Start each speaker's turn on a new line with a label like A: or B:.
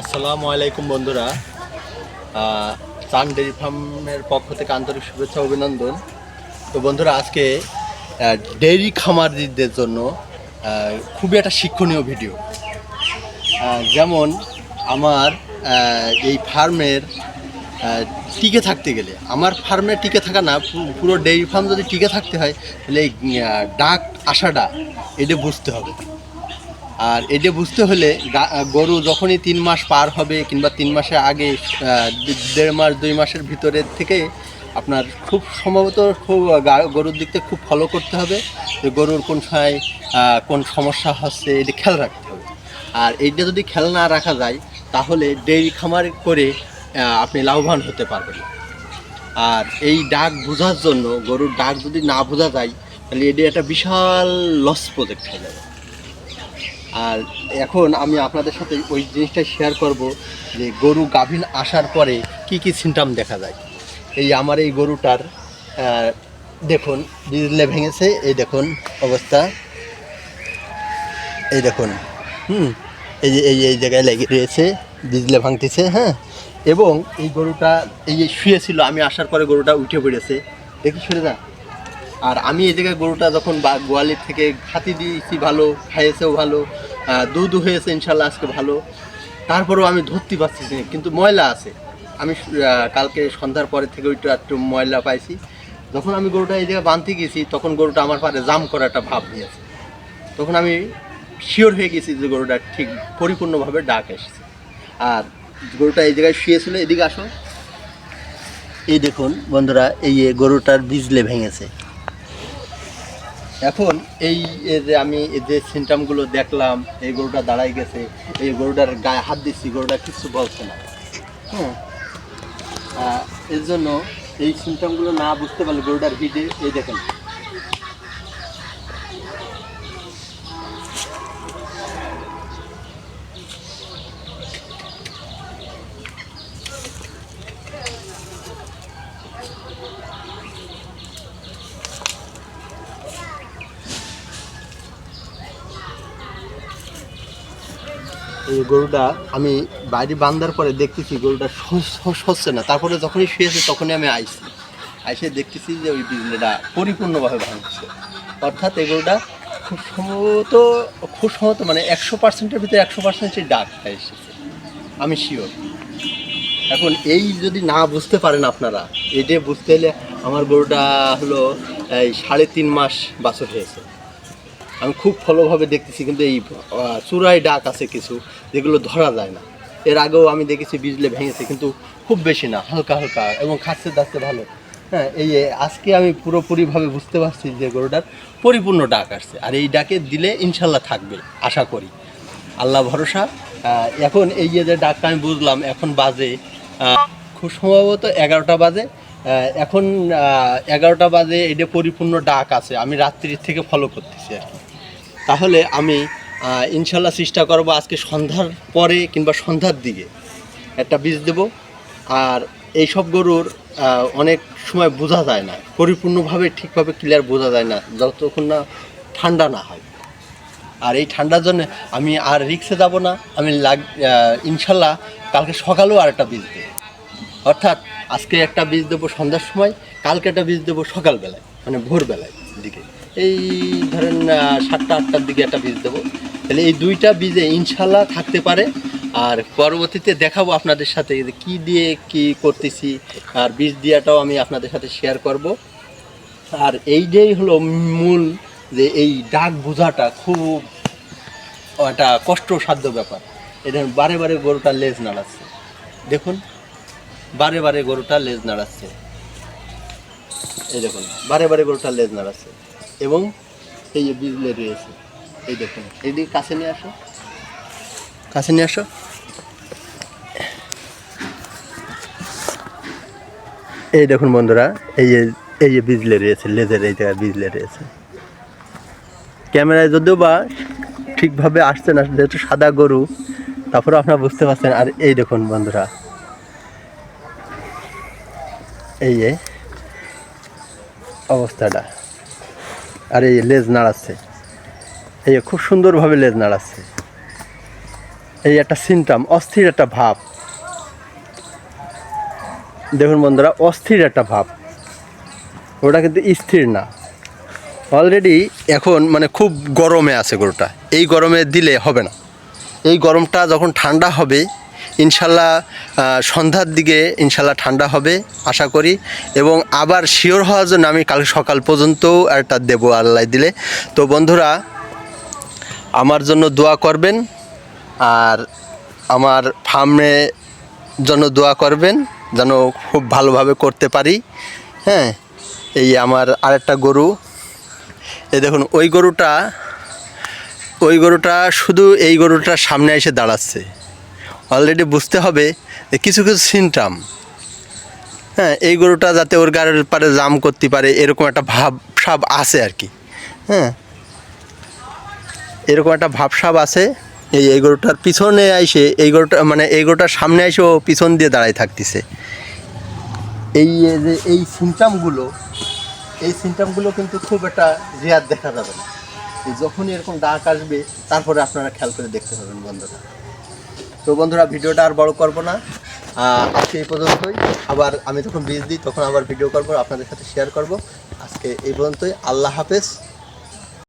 A: আসসালামু আলাইকুম বন্ধুরা। চান ডেরি ফার্মের পক্ষ থেকে আন্তরিক শুভেচ্ছা, অভিনন্দন। তো বন্ধুরা, আজকে ডেইরি খামারিদের জন্য খুবই একটা শিক্ষণীয় ভিডিও। যেমন আমার এই ফার্মের টিকে থাকতে গেলে। আমার ফার্মে টিকে থাকা না পুরো ডেইরি ফার্ম যদি টিকে থাকতে হয়, তাহলে এই ডাক আসাটা, এটা বুঝতে হবে। আর এটা বুঝতে হলে গরু যখনই তিন মাস পার হবে কিংবা তিন মাসের আগে দেড় মাস, দুই মাসের ভিতরে থেকে আপনার খুব সম্ভবত খুব গরুর দিক থেকে খুব ফলো করতে হবে যে গরুর কোন সময় কোন সমস্যা হচ্ছে, এটা খেয়াল রাখতে হবে। আর এইটা যদি খেয়াল না রাখা যায়, তাহলে ডেইরি খামার করে আপনি লাভবান হতে পারবেন। আর এই ডাক বোঝার জন্য, গরুর ডাক যদি না বোঝা যায়, তাহলে এটি একটা বিশাল লস প্রজেক্ট হয়ে যাবে। আর এখন আমি আপনাদের সাথে ওই জিনিসটা শেয়ার করব যে গরু গাভীন আসার পরে কি কি সিমটাম দেখা যায়। এই আমার এই গরুটার দেখুন ডিজলে ভেঙেছে, এই দেখুন অবস্থা। এই দেখুন, হুম, এই যে, এই এই জায়গায় লেগে রয়েছে ডিজলে ভাঙতেছে হ্যাঁ। এবং এই গরুটা, এই যে শুয়েছিল, আমি আসার পরে গরুটা উঠে পড়েছে। দেখি শুনে যা। আর আমি এই জায়গায় গরুটা যখন গোয়ালির থেকে খাতি দিয়েছি ভালো, খাইয়েছেও ভালো দুধ হয়েছে ইনশাল্লাহ আজকে ভালো। তারপরেও আমি ধরতে পারছি কিন্তু ময়লা আছে। আমি কালকে সন্ধ্যার পরে থেকে ওইটা একটু ময়লা পাইছি। যখন আমি গরুটা এই জায়গায় বাঁধতে গেছি, তখন গরুটা আমার পারে জাম করা একটা ভাব নিয়েছে। তখন আমি শিওর হয়ে গেছি যে গরুটা ঠিক পরিপূর্ণভাবে ডাক এসেছে। আর গরুটা এই জায়গায় শুয়েছিল, এদিকে আসো। এই দেখুন বন্ধুরা, এই গরুটার বিজলে ভেঙেছে। এখন এই যে আমি যে সিনটামগুলো দেখলাম, এই গরুটা দাঁড়াই গেছে, এই গরুটার গায়ে হাত দিচ্ছি, গরুটা কিছু বলছে না। হ্যাঁ এর জন্য এই সিনটামগুলো না বুঝতে পারলে গরুটার হিটে, এই দেখেন। এই গরুটা আমি বাইরে বান্ধার পরে দেখতেছি গরুটা হচ্ছে না। তারপরে যখনই শুয়েছে তখনই আমি আইছি। আইসে দেখতেছি যে ওই বিজলিটা পরিপূর্ণভাবে ভাঙছে। অর্থাৎ এই গরুটা খুব সম্ভবত খুব সম্ভবত মানে একশো পার্সেন্টের ভিতরে একশো পার্সেন্টের ডাকটা এসেছে। আমি শিওর এখন এই যদি না বুঝতে পারেন আপনারা এটা বুঝতে হলে আমার গরুটা হলো, এই সাড়ে তিন মাস বাছর হয়েছে। আমি খুব ভালোভাবে দেখতেছি, কিন্তু এই চূড়ায় ডাক আছে কিছু যেগুলো ধরা যায় না। এর আগেও আমি দেখেছি বিজলে ভেঙেছে, কিন্তু খুব বেশি না, হালকা হালকা এবং খাচ্ছে দাচ্ছে ভালো। হ্যাঁ এই আজকে আমি পুরোপুরিভাবে বুঝতে পারছি যে গরুটার পরিপূর্ণ ডাক আসছে, আর এই ডাকে দিলে ইনশাল্লাহ থাকবে, আশা করি। আল্লাহ ভরসা এখন এই যে ডাকটা আমি বুঝলাম, এখন বাজে খুব সম্ভবত এগারোটা বাজে এখন এগারোটা বাজে, এটা পরিপূর্ণ ডাক আছে। আমি রাত্রির থেকে ফলো করতেছি আর কি। তাহলে আমি ইনশাল্লাহ চেষ্টা করব আজকে সন্ধ্যার পরে কিংবা সন্ধ্যার দিকে একটা বীজ দেব। আর এই সব গরুর অনেক সময় বোঝা যায় না, পরিপূর্ণভাবে ঠিকভাবে ক্লিয়ার বোঝা যায় না, যতক্ষণ না ঠান্ডা না হয়। আর এই ঠান্ডার জন্য আমি আর রিক্সে যাব না, আমি লাগ ইনশাল্লাহ কালকে সকালেও আর একটা বীজ দেবো। অর্থাৎ আজকে একটা বীজ দেবো সন্ধ্যার সময়, কালকে একটা বীজ দেবো সকালবেলায় মানে ভোরবেলায় দিকে। এই ধরেন সাতটা, আটটার দিকে একটা বীজ দেবো। তাহলে এই দুইটা বীজে ইনশাল্লাহ থাকতে পারে। আর পরবর্তীতে দেখাবো আপনাদের সাথে কী দিয়ে কি করতেছি, আর বীজ দিয়াটাও আমি আপনাদের সাথে শেয়ার করব। আর এই যেই হলো মূল যে এই ডাক বোঝাটা খুব একটা কষ্টসাধ্য ব্যাপার। এটা বারে বারে গরুটা লেজ নাড়াচ্ছে। দেখুন। বারে বারে গরুটা লেজ নাড়াচ্ছে। এই দেখুন, বারে বারে গরুটা লেজ নাড়াচ্ছে এবং এই যে বিজলে রয়েছে, এই দেখুন এইদিকে কাছে নিয়ে আসো। কাছে নিয়ে আসো। এই দেখুন বন্ধুরা, এই যে এই যে বিজলে রয়েছে, লেজের এই জায়গায় বিজলে রয়েছে। ক্যামেরায় যদিও বা ঠিকভাবে আসছে না, যেহেতু সাদা গরু তারপরে আপনারা বুঝতে পারছেন। আর এই দেখুন বন্ধুরা এই যে অবস্থাটা। আর এই লেজ নাড়াচ্ছে এই খুব সুন্দরভাবে লেজ নাড়াচ্ছে এই একটা সিমটাম, অস্থির একটা ভাব। দেখুন বন্ধুরা, অস্থির একটা ভাব। ওটা কিন্তু স্থির না। অলরেডি এখন মানে খুব গরমে আছে গরুটা। এই গরমে দিলে হবে না। এই গরমটা যখন ঠান্ডা হবে ইনশাল্লাহ সন্ধ্যার দিকে ইনশাল্লাহ ঠান্ডা হবে, আশা করি। এবং আবার শিওর হওয়ার জন্য আমি কাল সকাল পর্যন্তও একটা দেবো আল্লাহ দিলে। তো বন্ধুরা, আমার জন্য দোয়া করবেন, আর আমার ফার্মে জন্য দোয়া করবেন, যেন খুব ভালোভাবে করতে পারি। হ্যাঁ এই আমার আরেকটা গরু। এই দেখুন, ওই গরুটা ওই গরুটা শুধু এই গরুটার সামনে এসে দাঁড়াচ্ছে। অলরেডি বুঝতে হবে যে কিছু কিছু সিনটাম হ্যাঁ এই গরুটা যাতে ওর গাড়ির পারে জাম করতে পারে, এরকম একটা ভাব সাব আছে আর কি। হ্যাঁ এরকম একটা ভাবসাব আছে, এই এই গরুটার পিছনে আইসে, এই গরুটা মানে এই গরুটার সামনে আইসে ও পিছন দিয়ে দাঁড়ায় থাকতেছে। এই যে, এই সিমটামগুলো এই সিমটামগুলো কিন্তু খুব একটা রেয়ার দেখা যাবে না। যখনই এরকম ডাক আসবে, তারপরে আপনারা খেয়াল করে দেখতে পাবেন বন্ধুরা। তো বন্ধুরা, ভিডিওটা আর বড় করব না। আজকে এই পর্যন্তই। আবার আমি যখন বীজ দিই, তখন আবার ভিডিও করব, আপনাদের সাথে শেয়ার করব। আজকে এই পর্যন্তই। আল্লাহ হাফেজ।